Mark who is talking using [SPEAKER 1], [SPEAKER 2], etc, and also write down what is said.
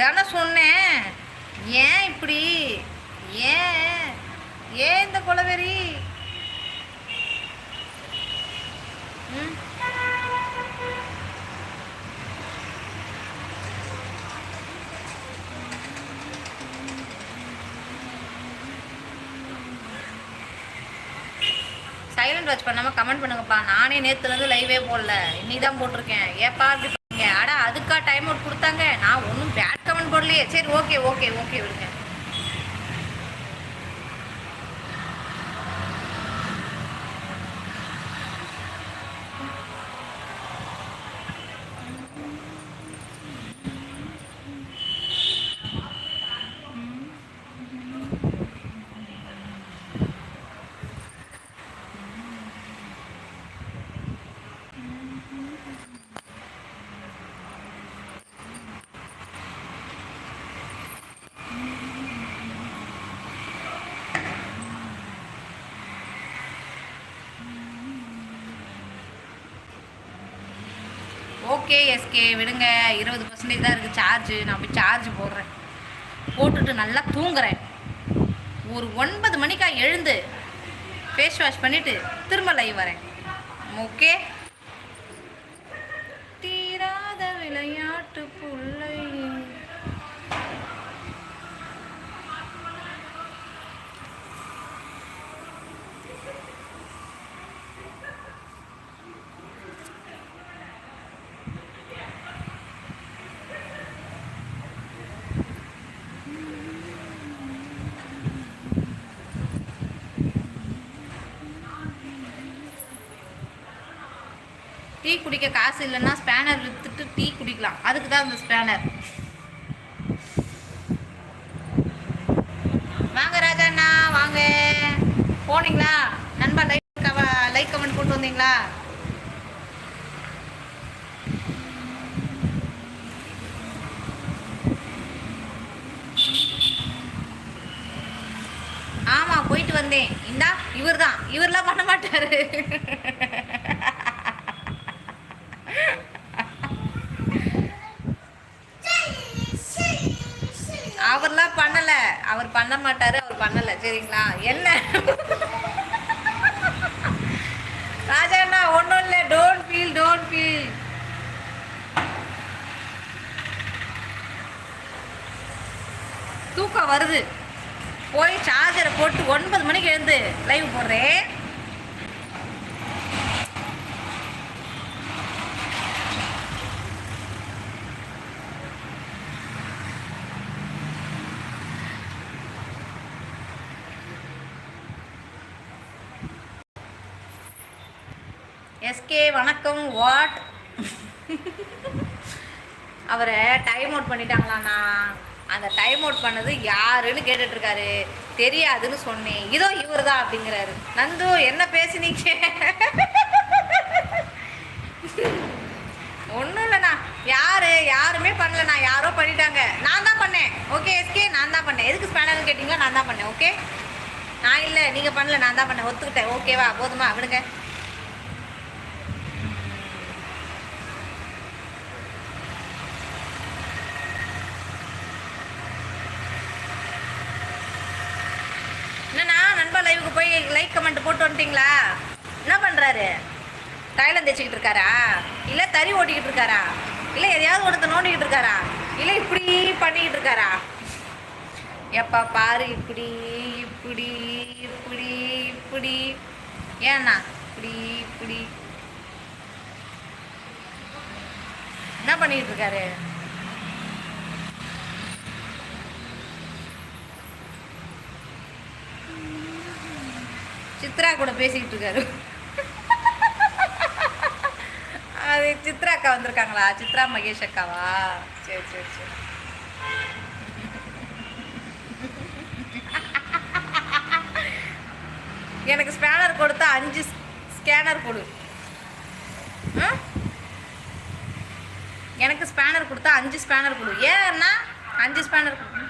[SPEAKER 1] தானே சொன்னேன். ஏன் இப்படி? ஏன்? ஏன் இந்த கொலவெறி? சைலண்ட் வாட்ச் பண்ணாம கமெண்ட் பண்ணுங்கப்பா. நானே நேற்றுலேருந்து லைவே போடல. இன்னி தான் போட்டிருக்கேன். ஏப்பா அப்படி பண்ணுங்க? அட அதுக்கா டைம் அவுட் கொடுத்தாங்க. நான் ஒன்றும் பேட் கமெண்ட் போடலையே சரி ஓகே ஓகே ஓகே விடுங்க. ஓகே எஸ்கே விடுங்க. இருபது பர்சன்டேஜ் தான் இருக்குது சார்ஜ் நான் போய் சார்ஜ் போடுறேன். போட்டுட்டு நல்லா தூங்குறேன். ஒரு ஒன்பது மணிக்கா எழுந்து ஃபேஸ் வாஷ் பண்ணிவிட்டு திரும்ப லைவ் வரேன். ஓகே தீராத விளையாட்டு புள்ளை. டீ குடிக்க காசு இல்லைன்னா ஸ்பேனர் விற்றுட்டு டீ குடிக்கலாம். அதுக்கு தான் இந்த ஸ்பேனர். வாங்க ராஜாண்ணா வாங்க. போனீங்களா? நண்பா லைக் லைக் கமெண்ட் போட்டு வந்தீங்களா? ஆமா போயிட்டு வந்தேன். இந்தா இவர் தான் இவர்லாம் பண்ண மாட்டாரு அவர்லாம் பண்ணல அவர் பண்ண மாட்டாரு அவர் பண்ணல. சரிங்களா? என்ன? ராஜா அண்ணா ஒன்றும் இல்லை. டோன்ட் ஃபீல் டோன்ட் ஃபீல் தூக்கம் வருது. போய் சார்ஜரை போட்டு ஒன்பது மணிக்கு எழுந்து லைவ் போடுறேன். எஸ்கே வணக்கம் வாட் அவரை டைம் அவுட் பண்ணிட்டாங்களாண்ணா. அந்த டைம் அவுட் பண்ணது யாருன்னு கேட்டுட்ருக்காரு. தெரியாதுன்னு சொன்னேன். இதோ இவர் தான் அப்படிங்கிறாரு. நந்து என்ன பேசினீங்க? ஒன்றும் இல்லைண்ணா. யாரு? யாருமே பண்ணலண்ணா. யாரோ பண்ணிட்டாங்க. நான் தான் பண்ணேன். ஓகே எஸ்கே நான் தான் பண்ணேன். எதுக்கு ஸ்பேனல் கேட்டிங்களா? நான் தான் பண்ணேன். ஓகே நான் இல்லை. நீங்கள் பண்ணல. நான் தான் பண்ணேன். ஒத்துக்கிட்டேன். ஓகேவா போதுமா? விடுங்க என்னண்ணா நண்பா லைவுக்கு போய் லைக் கமெண்ட் போட்டு வந்துட்டீங்களா? என்ன பண்ணுறாரு தைலம் தைச்சிக்கிட்டு இருக்காரா? இல்லை தறி ஓட்டிக்கிட்டு இருக்காரா? இல்லை எதையாவது ஒருத்த நோண்டிக்கிட்டு இருக்காரா? இல்லை இப்படி பண்ணிக்கிட்டு இருக்காரா? எப்பா பாரு இப்படி இப்படி இப்படி இப்படி. ஏண்ணா இப்படி இப்படி. என்ன பண்ணிக்கிட்டு இருக்காரு? சித்ரா கூட பேசிக்கிட்டு இருக்காரு. அது சித்ரா அக்கா வந்திருக்காங்களா? சித்ரா மகேஷ் அக்காவா? சரி சரி சரி. எனக்கு ஸ்பேனர் கொடுத்தா அஞ்சு ஸ்கேனர் கொடு. எனக்கு ஸ்பேனர் கொடுத்தா அஞ்சு ஸ்பேனர் கொடு. ஏன்னா அஞ்சு ஸ்பேனர் கொடு.